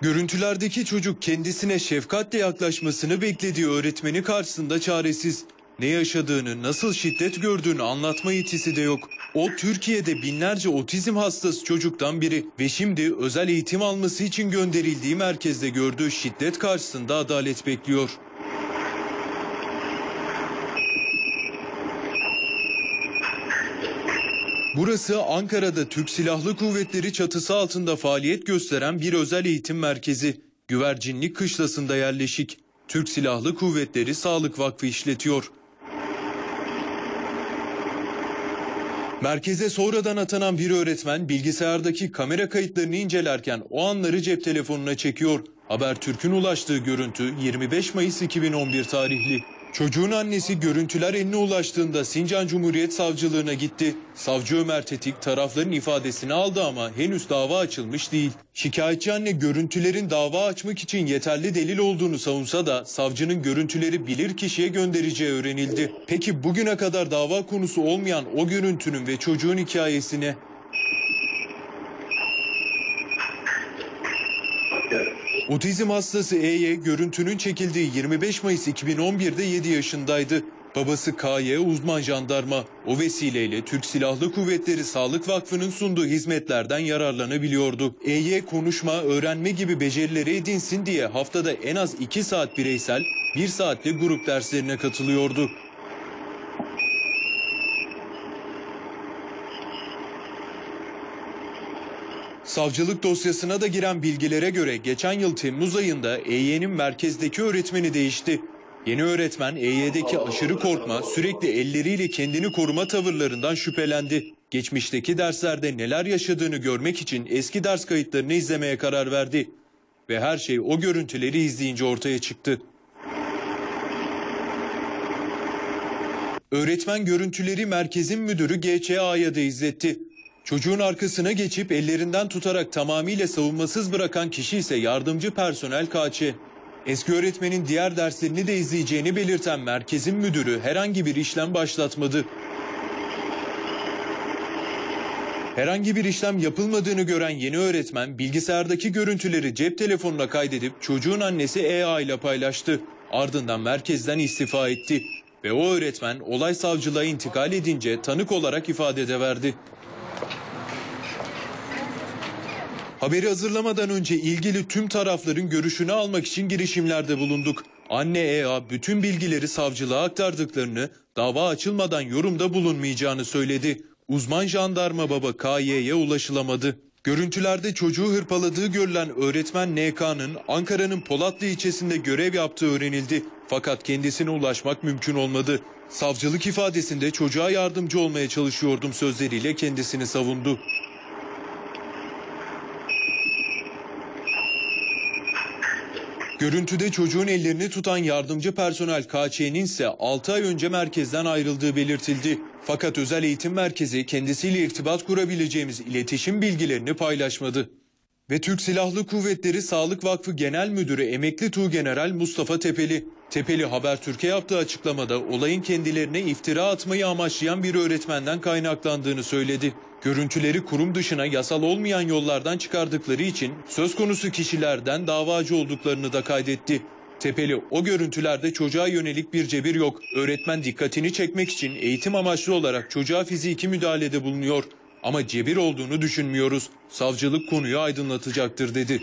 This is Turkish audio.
Görüntülerdeki çocuk kendisine şefkatle yaklaşmasını beklediği öğretmeni karşısında çaresiz. Ne yaşadığını, nasıl şiddet gördüğünü anlatma yetisi de yok. O Türkiye'de binlerce otizm hastası çocuktan biri ve şimdi özel eğitim alması için gönderildiği merkezde gördüğü şiddet karşısında adalet bekliyor. Burası Ankara'da Türk Silahlı Kuvvetleri çatısı altında faaliyet gösteren bir özel eğitim merkezi. Güvercinlik kışlasında yerleşik. Türk Silahlı Kuvvetleri Sağlık Vakfı işletiyor. Merkeze sonradan atanan bir öğretmen bilgisayardaki kamera kayıtlarını incelerken o anları cep telefonuna çekiyor. Habertürk'ün ulaştığı görüntü 25 Mayıs 2011 tarihli. Çocuğun annesi görüntüler eline ulaştığında Sincan Cumhuriyet Savcılığına gitti. Savcı Ömer Tetik tarafların ifadesini aldı ama henüz dava açılmış değil. Şikayetçi anne görüntülerin dava açmak için yeterli delil olduğunu savunsa da savcının görüntüleri bilir kişiye göndereceği öğrenildi. Peki bugüne kadar dava konusu olmayan o görüntünün ve çocuğun hikayesine Otizm hastası E'ye görüntünün çekildiği 25 Mayıs 2011'de 7 yaşındaydı. Babası K'ye uzman jandarma. O vesileyle Türk Silahlı Kuvvetleri Sağlık Vakfı'nın sunduğu hizmetlerden yararlanabiliyordu. E'ye konuşma, öğrenme gibi becerileri edinsin diye haftada en az 2 saat bireysel, 1 saatte grup derslerine katılıyordu. Savcılık dosyasına da giren bilgilere göre geçen yıl Temmuz ayında EY'nin merkezdeki öğretmeni değişti. Yeni öğretmen EY'deki aşırı korkma, sürekli elleriyle kendini koruma tavırlarından şüphelendi. Geçmişteki derslerde neler yaşadığını görmek için eski ders kayıtlarını izlemeye karar verdi. Ve her şey o görüntüleri izleyince ortaya çıktı. Öğretmen görüntüleri merkezin müdürü GÇA'ya da izletti. Çocuğun arkasına geçip ellerinden tutarak tamamıyla savunmasız bırakan kişi ise yardımcı personel KÇ. Eski öğretmenin diğer derslerini de izleyeceğini belirten merkezin müdürü herhangi bir işlem başlatmadı. Herhangi bir işlem yapılmadığını gören yeni öğretmen bilgisayardaki görüntüleri cep telefonuna kaydedip çocuğun annesi EA ile paylaştı. Ardından merkezden istifa etti. Ve o öğretmen olay savcılığa intikal edince tanık olarak ifadede verdi. Haberi hazırlamadan önce ilgili tüm tarafların görüşünü almak için girişimlerde bulunduk. Anne EA bütün bilgileri savcılığa aktardıklarını, dava açılmadan yorumda bulunmayacağını söyledi. Uzman jandarma baba KY'ye ulaşılamadı. Görüntülerde çocuğu hırpaladığı görülen öğretmen NK'nın Ankara'nın Polatlı ilçesinde görev yaptığı öğrenildi. Fakat kendisine ulaşmak mümkün olmadı. Savcılık ifadesinde çocuğa yardımcı olmaya çalışıyordum sözleriyle kendisini savundu. Görüntüde çocuğun ellerini tutan yardımcı personel KÇ'nin ise 6 ay önce merkezden ayrıldığı belirtildi. Fakat özel eğitim merkezi kendisiyle irtibat kurabileceğimiz iletişim bilgilerini paylaşmadı. Ve Türk Silahlı Kuvvetleri Sağlık Vakfı Genel Müdürü Emekli Tuğgeneral Mustafa Tepeli. Tepeli Habertürk'e yaptığı açıklamada olayın kendilerine iftira atmayı amaçlayan bir öğretmenden kaynaklandığını söyledi. Görüntüleri kurum dışına yasal olmayan yollardan çıkardıkları için söz konusu kişilerden davacı olduklarını da kaydetti. Tepeli o görüntülerde çocuğa yönelik bir cebir yok. Öğretmen dikkatini çekmek için eğitim amaçlı olarak çocuğa fiziki müdahalede bulunuyor. Ama cebir olduğunu düşünmüyoruz. Savcılık konuyu aydınlatacaktır dedi.